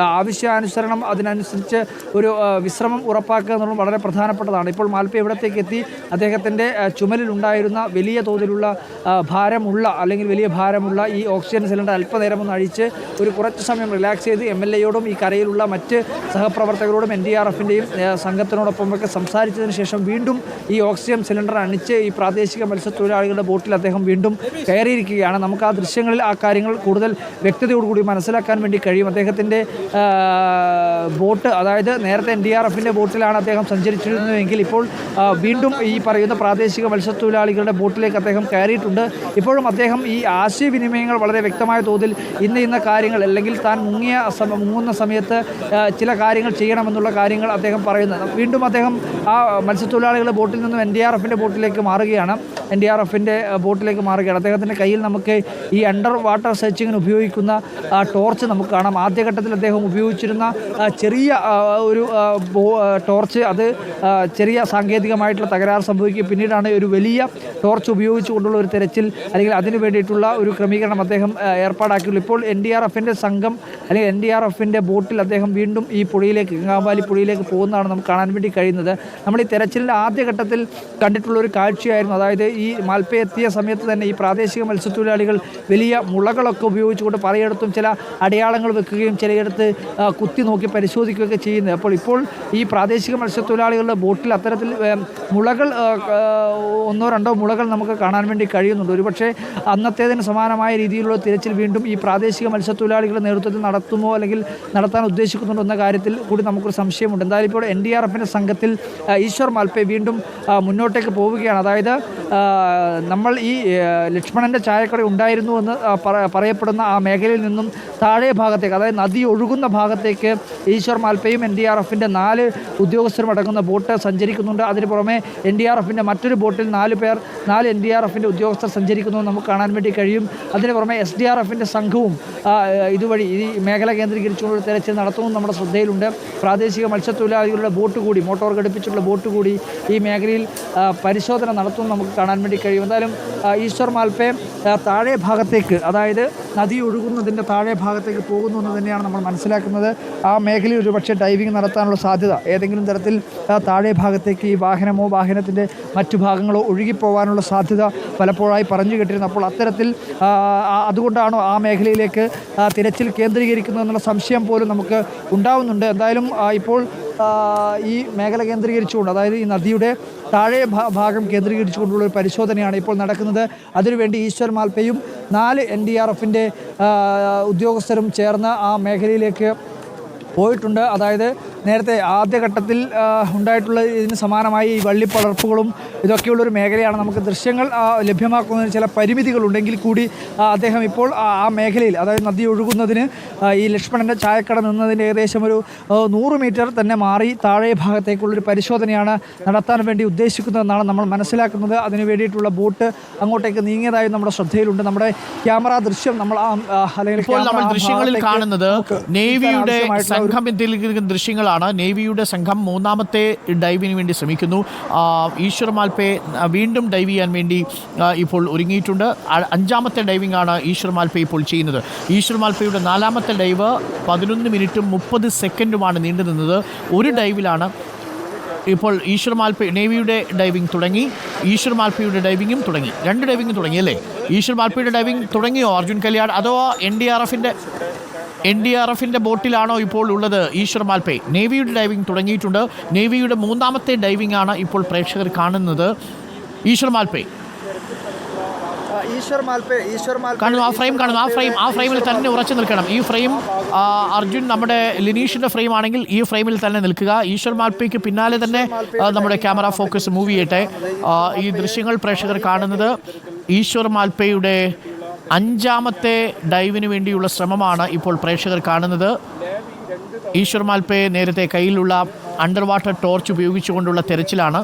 ആവശ്യാനുസരണം അതിനനുസരിച്ച് ഒരു വിശ്രമം ഉറപ്പാക്കുക എന്നുള്ളത് വളരെ പ്രധാനപ്പെട്ടതാണ്. ഇപ്പോൾ മാൽപ്പ ഇവിടത്തേക്ക് എത്തി? അദ്ദേഹത്തിന്റെ ചുമലിലുണ്ടായിരുന്ന വലിയ തോതിലുള്ള ഭാരമുള്ള അല്ലെങ്കിൽ വലിയ ഭാരമുള്ള ഈ ഓക്സിജൻ സിലിണ്ടർ അല്പനേരം ഒന്ന് അഴിച്ച് ഒരു കുറച്ച് സമയം റിലാക്സ് ചെയ്ത് എം എൽ എയോടും ഈ കരയിലുള്ള മറ്റ് സഹപ്രവർത്തകരോടും എൻ ഡി ആർ എഫിന്റെയും സംഘത്തിനോടൊപ്പമൊക്കെ സംസാരിച്ചതിന് ശേഷം വീണ്ടും ഈ ഓക്സിജൻ സിലിണ്ടർ അണിച്ച് ഈ പ്രാദേശിക മത്സ്യത്തൊഴിലാളികളുടെ ബോട്ടിൽ അദ്ദേഹം വീണ്ടും കയറിയിരിക്കുകയാണ്. നമുക്ക് ആ ദൃശ്യങ്ങളിൽ ആ കാര്യങ്ങൾ കൂടുതൽ വ്യക്തതയോടുകൂടി മനസ്സിലാക്കാൻ വേണ്ടി കഴിയും. അദ്ദേഹത്തിന്റെ ബോട്ട് അതായത് നേരത്തെ എൻ ഡി ആർ എഫിന്റെ ബോട്ടിലാണ് അദ്ദേഹം സഞ്ചരിച്ചിരുന്നതെങ്കിൽ ഇപ്പോൾ വീണ്ടും ഈ പറയുന്ന പ്രാദേശിക മത്സ്യത്തൊഴിലാളികളുടെ ബോട്ടിലേക്ക് അദ്ദേഹം കയറിയിട്ടുണ്ട്. ഇപ്പോഴും അദ്ദേഹം ഈ ആശയവിനിമയങ്ങൾ വളരെ വ്യക്തമായ തോതിൽ ഇന്ന ഇന്ന കാര്യങ്ങൾ അല്ലെങ്കിൽ താൻ മുങ്ങിയ മുങ്ങുന്ന സമയത്ത് ചില കാര്യങ്ങൾ ചെയ്യണമെന്നുള്ള കാര്യങ്ങൾ അദ്ദേഹം പറയുന്നത്. വീണ്ടും അദ്ദേഹം ആ മത്സ്യത്തൊഴിലാളികളുടെ ബോട്ടിൽ നിന്നും എൻ ഡി ആർ എഫിന്റെ ബോട്ടിലേക്ക് മാറുകയാണ്. എൻ ഡി ആർ എഫിന്റെ ബോട്ടിലേക്ക് മാറുകയാണ്. അദ്ദേഹത്തിന്റെ കയ്യിൽ നമുക്ക് ഈ അണ്ടർ വാട്ടർ സെർച്ചിങ്ങിന് ഉപയോഗിക്കുന്ന ടോർച്ച് നമുക്ക് കാണാം. ആദ്യഘട്ടത്തിൽ അദ്ദേഹം ഉപയോഗിച്ചിരുന്ന ചെറിയ ഒരു ടോർച്ച്. അത് ചെറിയ സാങ്കേതികമായിട്ടുള്ള തകരാറ് സംഭവിക്കുകയും പിന്നീടാണ് ഒരു വലിയ ടോർച്ച് ഉപയോഗിച്ചുകൊണ്ടുള്ള ഒരു തെരച്ചിൽ അല്ലെങ്കിൽ അതിന് വേണ്ടിയിട്ടുള്ള ഒരു ക്രമീകരണം അദ്ദേഹം ഏർപ്പാടാക്കിയുള്ളൂ. ഇപ്പോൾ എൻ ഡി ആർ എഫിന്റെ സംഘം അല്ലെങ്കിൽ എൻ ഡി ആർ എഫിന്റെ ബോട്ടിൽ അദ്ദേഹം വീണ്ടും ഈ പുഴയിലേക്ക് ഗംഗാവാലി പുഴയിലേക്ക് പോകുന്നതാണ് നമുക്ക് കാണാൻ വേണ്ടി കഴിയുന്നത്. നമ്മൾ ഈ തെരച്ചിലിന്റെ ആദ്യഘട്ടത്തിൽ കണ്ടിട്ടുള്ള ഒരു കാഴ്ചയായിരുന്നു. അതായത് മാൽപ്പ എത്തിയ സമയത്ത് തന്നെ ഈ പ്രാദേശിക മത്സ്യത്തൊഴിലാളികൾ വലിയ മുളകളൊക്കെ ഉപയോഗിച്ചുകൊണ്ട് പലയിടത്തും ചില അടയാളങ്ങൾ വെക്കുകയും ചിലയിടത്ത് കുത്തി നോക്കി പരിശോധിക്കുകയൊക്കെ ചെയ്യുന്നത്. അപ്പോൾ ഇപ്പോൾ ഈ പ്രാദേശിക മത്സ്യത്തൊഴിലാളികളുടെ ബോട്ടിൽ അത്തരത്തിൽ മുളകൾ ഒന്നോ രണ്ടോ മുളകൾ നമുക്ക് കാണാൻ വേണ്ടി കഴിയുന്നുണ്ട്. ഒരുപക്ഷെ അന്നത്തേതിന് സമാനമായ രീതിയിലുള്ള തിരച്ചിൽ വീണ്ടും ഈ പ്രാദേശിക മത്സ്യത്തൊഴിലാളികളുടെ നേതൃത്വത്തിൽ നടത്തുമോ അല്ലെങ്കിൽ നടത്താൻ ഉദ്ദേശിക്കുന്നുണ്ടോ എന്ന കാര്യത്തിൽ കൂടി നമുക്കൊരു സംശയമുണ്ട്. എന്തായാലും ഇപ്പോൾ എൻ ഡി ആർ എഫിന്റെ സംഘത്തിൽ ഈശ്വർ മാൽപ്പെ വീണ്ടും മുന്നോട്ടേക്ക് പോവുകയാണ്. അതായത് നമ്മൾ ഈ ലക്ഷ്മണന്റെ ചായക്കട ഉണ്ടായിരുന്നു എന്ന് പറയപ്പെടുന്ന ആ മേഖലയിൽ നിന്നും താഴെ ഭാഗത്തേക്ക് അതായത് നദി ഒഴുകുന്ന ഭാഗത്തേക്ക് ഈശ്വർ മാൽപ്പയും എൻ ഡി ആർ എഫിന്റെ നാല് ഉദ്യോഗസ്ഥരും അടങ്ങുന്ന ബോട്ട് സഞ്ചരിക്കുന്നുണ്ട്. അതിന് പുറമെ എൻ ഡി ആർ എഫിന്റെ മറ്റൊരു ബോട്ടിൽ നാല് പേർ നാല് എൻ ഡി ആർ എഫിന്റെ ഉദ്യോഗസ്ഥർ സഞ്ചരിക്കുന്നു നമുക്ക് കാണാൻ വേണ്ടി കഴിയും. അതിന് പുറമെ എസ് ഡി ആർ എഫിന്റെ സംഘവും ഇതുവഴി ഈ മേഖല കേന്ദ്രീകരിച്ചുകൊണ്ട് തെരച്ചിൽ നടത്തുന്നു നമ്മുടെ ശ്രദ്ധയിലുണ്ട്. പ്രാദേശിക മത്സ്യത്തൊഴിലാളികളുടെ ബോട്ട് കൂടി മോട്ടോർ ഘടിപ്പിച്ചുള്ള ബോട്ട് കൂടി ഈ മേഖലയിൽ പരിശോധന നടത്തുന്നു നമുക്ക് കാണാൻ വേണ്ടി കഴിയും. എന്തായാലും ഈശ്വർ മാൽപ്പയം താഴെ ഭാഗത്തേക്ക് അതായത് നദി ഒഴുകുന്നതിന്റെ താഴെ ഭാഗത്തേക്ക് പോകുന്നു എന്ന് തന്നെയാണ് നമ്മൾ മനസ്സിലാക്കുന്നത്. ആ മേഖലയിൽ ഒരുപക്ഷെ ഡൈവിങ് നടത്താനുള്ള സാധ്യത. ഏതെങ്കിലും തരത്തിൽ താഴെ ഭാഗത്തേക്ക് ഈ വാഹനമോ വാഹനത്തിന്റെ മറ്റു ഭാഗങ്ങളോ ഒഴുകിപ്പോകാനുള്ള സാധ്യത പലപ്പോഴായി പറഞ്ഞു കേട്ടിരുന്നു. അപ്പോൾ അത്തരത്തിൽ അതുകൊണ്ടാണോ ആ മേഖലയിലേക്ക് തിരച്ചിൽ കേന്ദ്രീകരിക്കുന്നത് എന്നുള്ള സംശയം പോലും നമുക്ക് ഉണ്ടാവുന്നുണ്ട്. എന്തായാലും ഇപ്പോൾ ഈ മേഖല കേന്ദ്രീകരിച്ചുകൊണ്ട് അതായത് ഈ നദിയുടെ താഴെ ഭാഗം കേന്ദ്രീകരിച്ചുകൊണ്ടുള്ള ഒരു പരിശോധനയാണ് ഇപ്പോൾ നടക്കുന്നത്. അതിനുവേണ്ടി ഈശ്വർ മാൽപ്പയും നാല് എൻ ഡി ആർ എഫിന്റെ ഉദ്യോഗസ്ഥരും ചേർന്ന് ആ മേഖലയിലേക്ക് പോയിട്ടുണ്ട്. അതായത് നേരത്തെ ആദ്യഘട്ടത്തിൽ ഉണ്ടായിട്ടുള്ള ഇതിന് സമാനമായി ഈ വള്ളിപ്പടർപ്പുകളും ഇതൊക്കെയുള്ളൊരു മേഖലയാണ്. നമുക്ക് ദൃശ്യങ്ങൾ ലഭ്യമാക്കുന്നതിന് ചില പരിമിതികളുണ്ടെങ്കിൽ കൂടി അദ്ദേഹം ഇപ്പോൾ ആ മേഖലയിൽ അതായത് നദി ഒഴുകുന്നതിന് ഈ ലക്ഷ്മണന്റെ ചായക്കട നിന്നതിന്റെ ഏകദേശം ഒരു നൂറ് മീറ്റർ തന്നെ മാറി താഴെ ഭാഗത്തേക്കുള്ളൊരു പരിശോധനയാണ് നടത്താൻ വേണ്ടി ഉദ്ദേശിക്കുന്നതെന്നാണ് നമ്മൾ മനസ്സിലാക്കുന്നത്. അതിന് വേണ്ടിയിട്ടുള്ള ബോട്ട് അങ്ങോട്ടേക്ക് നീങ്ങിയതായും നമ്മുടെ ശ്രദ്ധയിലുണ്ട്. നമ്മുടെ ക്യാമറ ദൃശ്യം നമ്മൾ അല്ലെങ്കിൽ ഇപ്പോൾ നമ്മൾ ദൃശ്യങ്ങളിൽ കാണുന്നത് നേവിയുടെ സംഘം എത്തിയിരിക്കുന്ന ദൃശ്യങ്ങളാണ്. നേവിയുടെ സംഘം മൂന്നാമത്തെ ഡൈവിന് വേണ്ടി ശ്രമിക്കുന്നു. ഈശ്വർ മാൽപ്പെ വീണ്ടും ഡൈവ് ചെയ്യാൻ വേണ്ടി ഇപ്പോൾ ഒരുങ്ങിയിട്ടുണ്ട്. അഞ്ചാമത്തെ ഡൈവിംഗ് ആണ് ഈശ്വർ മാൽപ്പെ ഇപ്പോൾ ചെയ്യുന്നത്. ഈശ്വർ മാൽപ്പയുടെ നാലാമത്തെ ഡൈവ് പതിനൊന്ന് മിനിറ്റും മുപ്പത് സെക്കൻഡുമാണ് നീണ്ടു നിന്നത്. ഒരു ഡൈവിലാണ് ഇപ്പോൾ ഈശ്വർ മാൽപ്പ നേവിയുടെ ഡൈവിംഗ് തുടങ്ങി. ഈശ്വർ മാൽപ്പയുടെ ഡൈവിങ്ങും തുടങ്ങി. രണ്ട് ഡൈവിങ്ങും തുടങ്ങി അല്ലേ? ഈശ്വർ മാൽപ്പയുടെ ഡൈവിംഗ് തുടങ്ങിയോ? അർജുൻ കല്യാൺ അതോ എൻ ഡി ആർ എഫിന്റെ എൻ ഡി ആർ എഫിന്റെ ബോട്ടിലാണോ ഇപ്പോൾ ഉള്ളത് ഈശ്വർ മാൽപ്പെ നേവിയുടെ ഡൈവിംഗ് തുടങ്ങിയിട്ടുണ്ട്. നേവിയുടെ മൂന്നാമത്തെ ഡൈവിംഗ് ആണ് ഇപ്പോൾ പ്രേക്ഷകർ കാണുന്നത്. ഈശ്വർ മാൽപ്പെ ആ, ഈശ്വർ മാൽപ്പെ ഈശ്വർ മാൽപ്പെ കാണുന്നു ആ ഫ്രെയിം കാണുന്നു ആ ഫ്രെയിം ആ ഫ്രെയിമിൽ തന്നെ ഉറച്ചു നിൽക്കണം. ഈ ഫ്രെയിം അർജുൻ നമ്മുടെ ലിനീഷിന്റെ ഫ്രെയിം ആണെങ്കിൽ ഈ ഫ്രെയിമിൽ തന്നെ നിൽക്കുക. ഈശ്വർ മാൽപ്പയ്ക്ക് പിന്നാലെ തന്നെ നമ്മുടെ ക്യാമറ ഫോക്കസ് മൂവ് ചെയ്യട്ടെ. ഈ ദൃശ്യങ്ങൾ പ്രേക്ഷകർ കാണുന്നത് ഈശ്വർ മാൽപ്പയുടെ അഞ്ചാമത്തെ ഡൈവിന് വേണ്ടിയുള്ള ശ്രമമാണ് ഇപ്പോൾ പ്രേക്ഷകർ കാണുന്നത്. ഈശ്വർ മാൽപ്പയെ നേരത്തെ കയ്യിലുള്ള അണ്ടർ വാട്ടർ ടോർച്ച് ഉപയോഗിച്ചുകൊണ്ടുള്ള തെരച്ചിലാണ്.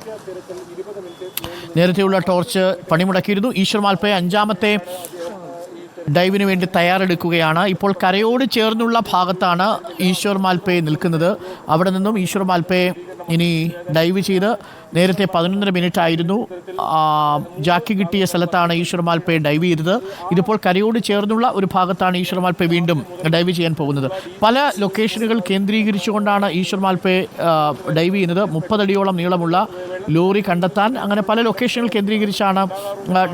നേരത്തെയുള്ള ടോർച്ച് പണിമുടക്കിയിരുന്നു. ഈശ്വർ മാൽപ്പയ അഞ്ചാമത്തെ ഡൈവിന് വേണ്ടി തയ്യാറെടുക്കുകയാണ്. ഇപ്പോൾ കരയോട് ചേർന്നുള്ള ഭാഗത്താണ് ഈശ്വർ മാൽപ്പയെ നിൽക്കുന്നത്. അവിടെ നിന്നും ഈശ്വർ മാൽപ്പയെ ഇനി ഡൈവ് ചെയ്ത് നേരത്തെ പതിനൊന്നര മിനിറ്റ് ആയിരുന്നു. ജാക്കി കിട്ടിയ സ്ഥലത്താണ് ഈശ്വർ മാൽപ്പയെ ഡൈവ് ചെയ്തത്. ഇതിപ്പോൾ കരയോട് ചേർന്നുള്ള ഒരു ഭാഗത്താണ് ഈശ്വർ മാൽപ്പയെ വീണ്ടും ഡൈവ് ചെയ്യാൻ പോകുന്നത്. പല ലൊക്കേഷനുകൾ കേന്ദ്രീകരിച്ചുകൊണ്ടാണ് ഈശ്വർ മാൽപ്പയെ ഡൈവ് ചെയ്യുന്നത്. മുപ്പതടിയോളം നീളമുള്ള ലോറി കണ്ടെത്താൻ അങ്ങനെ പല ലൊക്കേഷനുകൾ കേന്ദ്രീകരിച്ചാണ്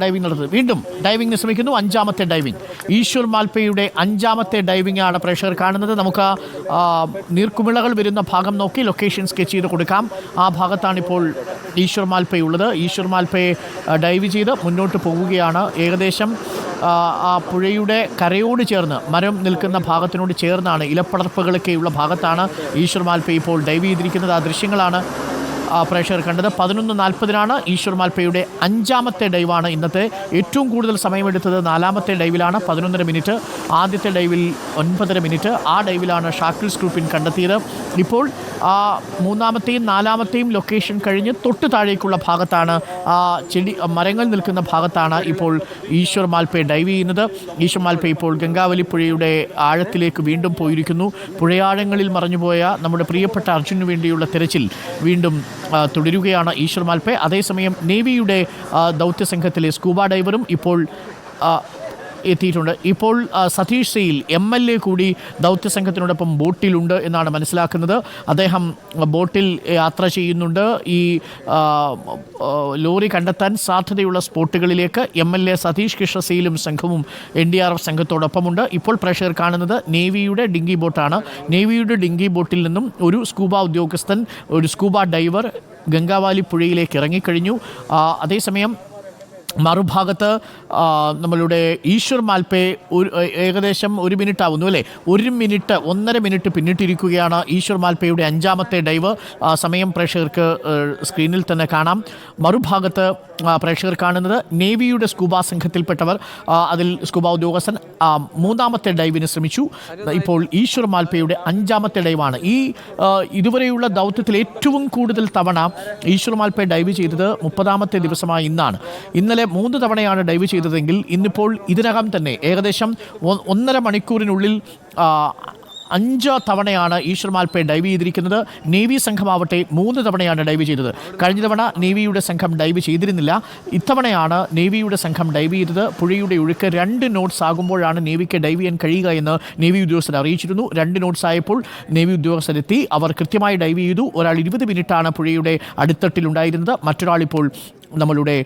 ഡൈവിംഗ് നടത്തുന്നത് വീണ്ടും ഡൈവിംഗിന് ശ്രമിക്കുന്നു. അഞ്ചാമത്തെ ഡൈവിംഗ് ഈശ്വർ മാൽപ്പയുടെ അഞ്ചാമത്തെ ഡൈവിംഗ് ആണ് പ്രേക്ഷകർ കാണുന്നത്. നമുക്ക് നീർക്കുമിളകൾ വരുന്ന ഭാഗം നോക്കി ലൊക്കേഷൻ സ്കെച്ച് ചെയ്ത് കൊടുക്കാം. ആ ഭാഗത്താണ് ഇപ്പോൾ ഈശ്വർ മാൽപ്പയുള്ളത് ഈശ്വർ മാൽപ്പയെ ഡൈവ് ചെയ്ത് മുന്നോട്ട് പോവുകയാണ്. ഏകദേശം ആ, പുഴയുടെ കരയോട് ചേർന്ന് മരം നിൽക്കുന്ന ഭാഗത്തിനോട് ചേർന്നാണ് ഇലപ്പടർപ്പുകളൊക്കെയുള്ള ഭാഗത്താണ് ഈശ്വർ മാൽപ്പ ഇപ്പോൾ ഡൈവ് ചെയ്തിരിക്കുന്നത്. ആ ദൃശ്യങ്ങളാണ് പ്രേക്ഷകർ കണ്ടത്. പതിനൊന്ന് നാൽപ്പതിനാണ് ഈശ്വർ മാൽപ്പയുടെ അഞ്ചാമത്തെ ഡൈവാണ് ഇന്നത്തെ ഏറ്റവും കൂടുതൽ സമയമെടുത്തത്. നാലാമത്തെ ഡൈവിലാണ് പതിനൊന്നര മിനിറ്റ്. ആദ്യത്തെ ഡൈവിൽ ഒൻപതര മിനിറ്റ്. ആ ഡൈവിലാണ് ഷാക്കിൾസ് ഗ്രൂപ്പിൻ കണ്ടെത്തിയത്. ഇപ്പോൾ മൂന്നാമത്തെയും നാലാമത്തെയും ലൊക്കേഷൻ കഴിഞ്ഞ് തൊട്ട് താഴേക്കുള്ള ഭാഗത്താണ് ചെടി മരങ്ങൾ നിൽക്കുന്ന ഭാഗത്താണ് ഇപ്പോൾ ഈശ്വർ മാൽപ്പെ ഡൈവ് ചെയ്യുന്നത്. ഈശ്വർ മാൽപ്പ ഇപ്പോൾ ഗംഗാവലി പുഴയുടെ ആഴത്തിലേക്ക് വീണ്ടും പോയിരിക്കുന്നു. പുഴയാഴങ്ങളിൽ മറഞ്ഞുപോയ നമ്മുടെ പ്രിയപ്പെട്ട അർജുനു വേണ്ടിയുള്ള തിരച്ചിൽ വീണ്ടും തുടരുകയാണ് ഈശ്വർ മാൽപ്പെ അതേസമയം നേവിയുടെ ദൗത്യസംഘത്തിലെ ദൗത്യ സംഘത്തിലെ സ്കൂബ ഡൈവറും ഇപ്പോൾ എത്തിയിട്ടുണ്ട്. ഇപ്പോൾ Satish Sail M L A കൂടി ദൗത്യ സംഘത്തിനോടൊപ്പം ബോട്ടിലുണ്ട് എന്നാണ് മനസ്സിലാക്കുന്നത്. അദ്ദേഹം ബോട്ടിൽ യാത്ര ചെയ്യുന്നുണ്ട്. ഈ ലോറി കണ്ടെത്താൻ സാധ്യതയുള്ള സ്പോട്ടുകളിലേക്ക് M L A Satish Krishna സെയിലും സംഘവും എൻ ഡി ആർ എഫ് സംഘത്തോടൊപ്പമുണ്ട്. ഇപ്പോൾ പ്രഷർ കാണുന്നത് നേവിയുടെ ഡിങ്കി ബോട്ടാണ്. നേവിയുടെ ഡിങ്കി ബോട്ടിൽ നിന്നും ഒരു സ്കൂബ ഉദ്യോഗസ്ഥൻ ഒരു സ്കൂബ ഡൈവർ ഗംഗാവാലി പുഴയിലേക്ക് ഇറങ്ങിക്കഴിഞ്ഞു. അതേസമയം മറുഭാഗത്ത് നമ്മളുടെ ഈശ്വർ മാൽപ്പേ ഒരു ഏകദേശം ഒരു മിനിറ്റ് ആവുന്നു അല്ലേ? ഒരു മിനിറ്റ് ഒന്നര മിനിറ്റ് പിന്നിട്ടിരിക്കുകയാണ് ഈശ്വർ മാൽപ്പയുടെ അഞ്ചാമത്തെ ഡൈവ്. സമയം പ്രേക്ഷകർക്ക് സ്ക്രീനിൽ തന്നെ കാണാം. മറുഭാഗത്ത് പ്രേക്ഷകർ കാണുന്നത് നേവിയുടെ സ്കൂബ സംഘത്തിൽപ്പെട്ടവർ. അതിൽ സ്കൂബ ഉദ്യോഗസ്ഥൻ മൂന്നാമത്തെ ഡൈവിന് ശ്രമിച്ചു. ഇപ്പോൾ ഈശ്വർ മാൽപ്പയുടെ അഞ്ചാമത്തെ ഡൈവാണ്. ഈ ഇതുവരെയുള്ള ദൗത്യത്തിൽ ഏറ്റവും കൂടുതൽ തവണ ഈശ്വർ മാൽപ്പെ ഡൈവ് ചെയ്തത് മുപ്പതാമത്തെ ദിവസമായ ഇന്നാണ്. ഇന്നലെ മൂന്ന് തവണയാണ് ഡൈവ് ചെയ്തതെങ്കിൽ ഇന്നിപ്പോൾ ഇതിനകം തന്നെ ഏകദേശം ഒന്നര മണിക്കൂറിനുള്ളിൽ അഞ്ച് തവണയാണ് ഈശ്വർ മാൽപ്പെ ഡൈവ് ചെയ്തിരിക്കുന്നത്. നേവി സംഘമാവട്ടെ മൂന്ന് തവണയാണ് ഡൈവ് ചെയ്തത്. കഴിഞ്ഞ തവണ നേവിയുടെ സംഘം ഡൈവ് ചെയ്തിരുന്നില്ല. ഇത്തവണയാണ് നേവിയുടെ സംഘം ഡൈവ് ചെയ്തത്. പുഴയുടെ ഒഴുക്ക് രണ്ട് നോട്ട്സ് ആകുമ്പോഴാണ് നേവിക്ക് ഡൈവ് ചെയ്യാൻ കഴിയുക എന്ന് നേവി ഉദ്യോഗസ്ഥർ അറിയിച്ചിരുന്നു. രണ്ട് നോട്ട്സ് ആയപ്പോൾ നേവി ഉദ്യോഗസ്ഥരെത്തി. അവർ കൃത്യമായി ഡൈവ് ചെയ്തു. ഒരാൾ ഇരുപത് മിനിറ്റാണ് പുഴയുടെ അടിത്തട്ടിലുണ്ടായിരുന്നത്. മറ്റൊരാൾ ഇപ്പോൾ നമ്മളുടെ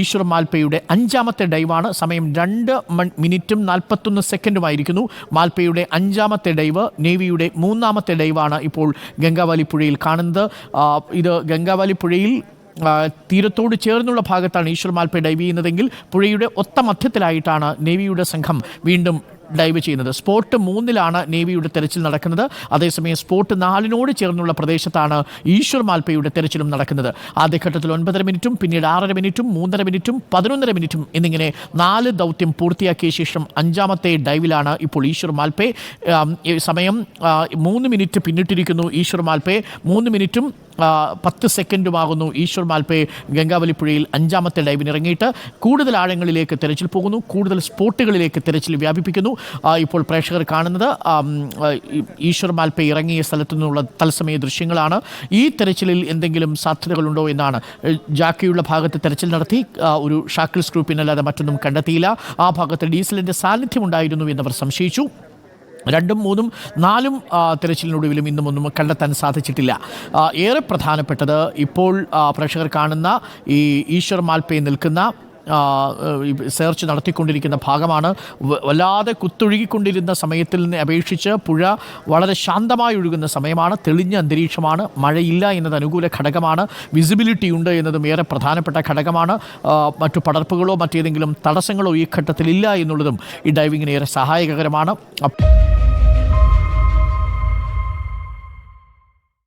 ഈശ്വർ മാൽപ്പയുടെ അഞ്ചാമത്തെ ഡൈവാണ്. സമയം രണ്ട് മിനിറ്റും നാൽപ്പത്തൊന്ന് സെക്കൻഡുമായിരിക്കുന്നു. മാൽപ്പയുടെ അഞ്ചാമത്തെ ഡൈവ് നേവിയുടെ മൂന്നാമത്തെ ഡൈവാണ് ഇപ്പോൾ ഗംഗാവാലി പുഴയിൽ കാണുന്നത്. ഇത് ഗംഗാവാലി പുഴയിൽ തീരത്തോട് ചേർന്നുള്ള ഭാഗത്താണ് ഈശ്വർ മാൽപ്പ ഡൈവ് ചെയ്യുന്നതെങ്കിൽ പുഴയുടെ ഒത്ത മധ്യത്തിലായിട്ടാണ് നേവിയുടെ സംഘം വീണ്ടും ഡൈവ് ചെയ്യുന്നത്. സ്പോട്ട് മൂന്നിലാണ് നേവിയുടെ തെരച്ചിൽ നടക്കുന്നത്. അതേസമയം സ്പോട്ട് നാലിനോട് ചേർന്നുള്ള പ്രദേശത്താണ് ഈശ്വർ മാൽപ്പയുടെ തെരച്ചിലും നടക്കുന്നത്. ആദ്യഘട്ടത്തിൽ ഒൻപതര മിനിറ്റും പിന്നീട് ആറര മിനിറ്റും മൂന്നര മിനിറ്റും പതിനൊന്നര മിനിറ്റും എന്നിങ്ങനെ നാല് ദൗത്യം പൂർത്തിയാക്കിയ ശേഷം അഞ്ചാമത്തെ ഡൈവിലാണ് ഇപ്പോൾ ഈശ്വർ മാൽപ്പെ സമയം മൂന്ന് മിനിറ്റ് പിന്നിട്ടിരിക്കുന്നു ഈശ്വർ മാൽപ്പെ മൂന്ന് മിനിറ്റും പത്ത് സെക്കൻഡുമാകുന്നു. ഈശ്വർ മാൽപ്പെ ഗംഗാവലിപ്പുഴയിൽ അഞ്ചാമത്തെ ഡൈവിന് ഇറങ്ങിയിട്ട് കൂടുതൽ ആഴങ്ങളിലേക്ക് തെരച്ചിൽ പോകുന്നു. കൂടുതൽ സ്പോട്ടുകളിലേക്ക് തെരച്ചിൽ വ്യാപിപ്പിക്കുന്നു. ഇപ്പോൾ പ്രേക്ഷകർ കാണുന്നത് ഈശ്വർ മാൽപ്പെ ഇറങ്ങിയ സ്ഥലത്തു നിന്നുള്ള തത്സമയ ദൃശ്യങ്ങളാണ്. ഈ തെരച്ചിലിൽ എന്തെങ്കിലും സാധ്യതകളുണ്ടോ എന്നാണ്. ജാക്കിയുള്ള ഭാഗത്ത് തെരച്ചിൽ നടത്തി. ഒരു ഷാക്കിൾസ് ഗ്രൂപ്പിനല്ലാതെ മറ്റൊന്നും കണ്ടെത്തിയില്ല. ആ ഭാഗത്ത് ഡീസലിന്റെ സാന്നിധ്യം ഉണ്ടായിരുന്നു എന്നവർ സംശയിച്ചു. രണ്ടും മൂന്നും നാലും തിരച്ചിലിനൊടുവിലും ഇന്നും ഒന്നും കണ്ടെത്താൻ സാധിച്ചിട്ടില്ല. ഏറെ പ്രധാനപ്പെട്ടത് ഇപ്പോൾ പ്രേക്ഷകർ കാണുന്ന ഈ ഈശ്വർ മാൽപ്പേ നിൽക്കുന്ന സെർച്ച് നടത്തിക്കൊണ്ടിരിക്കുന്ന ഭാഗമാണ്. വല്ലാതെ കുത്തൊഴുകിക്കൊണ്ടിരുന്ന സമയത്തിൽ നിന്ന് അപേക്ഷിച്ച് പുഴ വളരെ ശാന്തമായി ഒഴുകുന്ന സമയമാണ്. തെളിഞ്ഞ അന്തരീക്ഷമാണ്. മഴയില്ല എന്നത് അനുകൂല ഘടകമാണ്. വിസിബിലിറ്റി ഉണ്ട് എന്നതും ഏറെ പ്രധാനപ്പെട്ട ഘടകമാണ്. മറ്റു പടർപ്പുകളോ മറ്റേതെങ്കിലും തടസ്സങ്ങളോ ഈ ഘട്ടത്തിൽ ഇല്ല എന്നുള്ളതും ഈ ഡൈവിങ്ങിന് ഏറെ സഹായകരമാണ്.